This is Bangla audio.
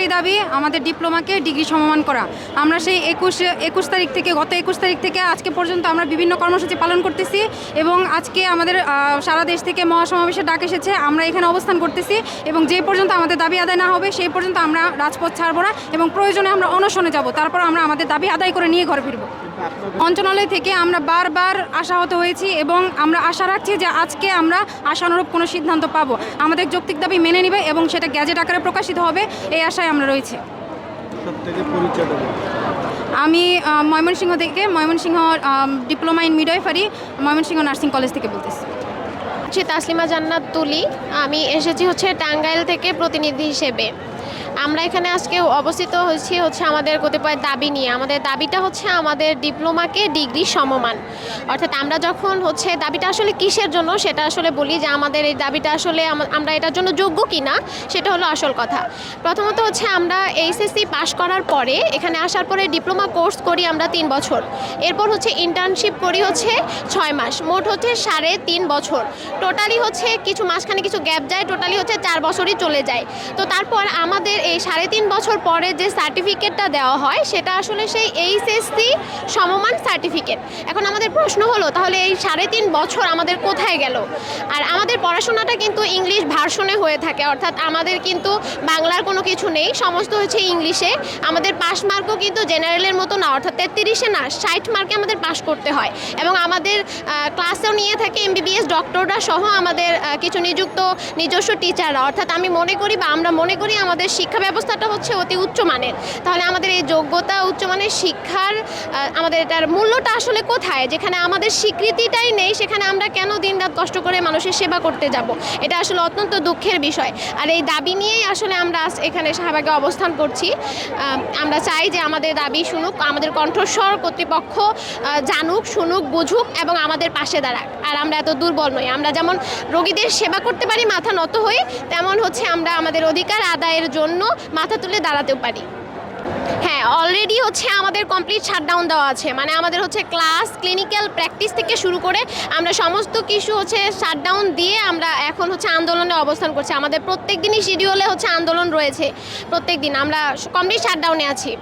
একটাই দাবি, আমাদের ডিপ্লোমাকে ডিগ্রি সমমান করা। আমরা সেই একুশ একুশ তারিখ থেকে, গত একুশ তারিখ থেকে আজকে পর্যন্ত আমরা বিভিন্ন কর্মসূচি পালন করতেছি এবং আজকে আমাদের সারা দেশ থেকে মহাসমাবেশের ডাক এসেছে। আমরা এখানে অবস্থান করতেছি এবং যে পর্যন্ত আমাদের দাবি আদায় না হবে, সেই পর্যন্ত আমরা রাজপথ ছাড়বো না এবং প্রয়োজনে আমরা অনশনে যাব। তারপর আমরা আমাদের দাবি আদায় করে নিয়ে ঘরে ফিরবো। মন্ত্রণালয় থেকে আমরা বারবার আশাহত হয়েছি এবং আমরা আশা রাখছি যে আজকে আমরা আশানুরূপ কোনো সিদ্ধান্ত পাবো। আমাদের যৌক্তিক দাবি মেনে নেবে এবং সেটা গ্যাজেট আকারে প্রকাশিত হবে, এই আশায় আমরা রয়েছি। আমি ময়মনসিংহ থেকে Mymensingh diploma in midwifery Mymensingh nursing college থেকে বলতেছি। হচ্ছে তাসলিমা জান্নাত তুলি। আমি এসেছি হচ্ছে টাঙ্গাইল থেকে প্রতিনিধি হিসেবে। আমরা এখানে আজকে অবস্থিত হয়েছি হচ্ছে আমাদের কতিপয় দাবি নিয়ে। আমাদের দাবিটা হচ্ছে আমাদের ডিপ্লোমাকে ডিগ্রি সমমান। অর্থাৎ আমরা যখন হচ্ছে দাবিটা আসলে কিসের জন্য সেটা আসলে বলি যে আমাদের এই দাবিটা আসলে আমরা এটার জন্য যোগ্য কি না সেটা হলো আসল কথা। প্রথমত হচ্ছে আমরা এইচএসসি পাশ করার পরে এখানে আসার পরে ডিপ্লোমা কোর্স করি আমরা তিন বছর। এরপর হচ্ছে ইন্টার্নশিপ করি হচ্ছে ছয় মাস। মোট হচ্ছে সাড়ে তিন বছর। টোটালি হচ্ছে কিছু মাসখানে কিছু গ্যাপ যায় টোটালি হচ্ছে চার বছরই চলে যায়। তো তারপর আমাদের এই সাড়ে তিন বছর পরে যে সার্টিফিকেটটা দেওয়া হয়, সেটা আসলে সেই এইচএসসি সমমান সার্টিফিকেট এখন আমাদের প্রশ্ন হলো, তাহলে এই সাড়ে তিন বছর আমাদের কোথায় গেল? আর আমাদের পড়াশোনাটা কিন্তু ইংলিশ ভার্সনে হয়ে থাকে, অর্থাৎ আমাদের কিন্তু বাংলার কোনো কিছু নেই, সমস্ত হচ্ছে ইংলিশে আমাদের পাস মার্কও কিন্তু জেনারেলের মতো না, অর্থাৎ তেত্রিশে না, ষাট মার্কে আমাদের পাস করতে হয়। এবং আমাদের ক্লাসেও নিয়ে থাকে এমবিবিএস ডক্টররা সহ আমাদের কিছু নিযুক্ত নিজস্ব টিচাররা অর্থাৎ আমি মনে করি বা আমরা মনে করি আমাদের শিক্ষা ব্যবস্থাটা হচ্ছে অতি উচ্চমানের তাহলে আমাদের এই যোগ্যতা উচ্চমানের শিক্ষার আমাদের এটার মূল্যটা আসলে কোথায়? যেখানে আমাদের স্বীকৃতিটাই নেই, সেখানে আমরা কেন দিনরাত কষ্ট করে মানুষের সেবা করতে যাব? এটা আসলে অত্যন্ত দুঃখের বিষয়। আর এই দাবি নিয়েই আসলে আমরা এখানে শাহবাগে অবস্থান করছি। আমরা চাই যে আমাদের দাবি শুনুক, আমাদের কণ্ঠস্বর কর্তৃপক্ষ জানুক, শুনুক, বুঝুক এবং আমাদের পাশে দাঁড়াক। আর আমরা এত দুর্বল নই। আমরা যেমন রোগীদের সেবা করতে পারি, মাথা নত হয়ে তেমন হচ্ছে আমরা আমাদের অধিকার আদায়ের জন্য মাথা তুলে দাঁড়াতেও পারি। হ্যাঁ অলরেডি হচ্ছে আমাদের কমপ্লিট শাটডাউন দেওয়া আছে। মানে আমাদের হচ্ছে ক্লাস ক্লিনিক্যাল প্র্যাকটিস থেকে শুরু করে আমরা সমস্ত কিছু হচ্ছে শাটডাউন দিয়ে আমরা এখন হচ্ছে আন্দোলনে অবস্থান করছি। আমাদের প্রত্যেক দিনই শিডিউলে হচ্ছে আন্দোলন রয়েছে। প্রত্যেক দিন আমরা কমপ্লিট শাটডাউনে আছি।